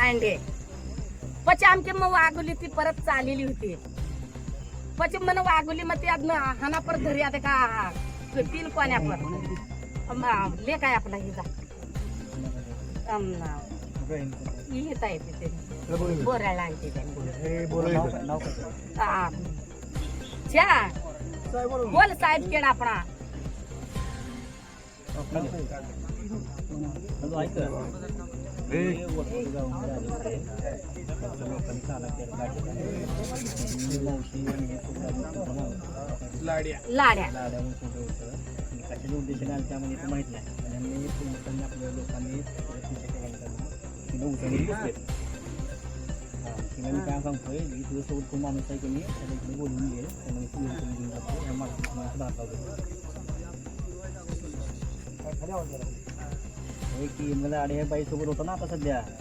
तांडे पचे आमची मग वागुली ती परत चाललेली होती. पचे मन वागुली मग ती हाना परत धरी आता का तीन कोण्या पर लेख आहे आपला हिचा लिहिता येते ते. बोरायला येते. च्या बोल साहेब केड आपणा. लाड्या. कशाच्या उद्देशाने आले त्यामध्ये ते माहीत नाही आणि मी पोलिसांनी आपल्या लोकांनी तुमच्या उचलून तिला मी काय सांगतोय की तुझ्यासोबत कोण माणूस आहे की मी त्याला इकडे बोलून घेऊन जातो या माणसाला तुम्हाला की मला अडे बाईसोबत होता ना आता सध्या.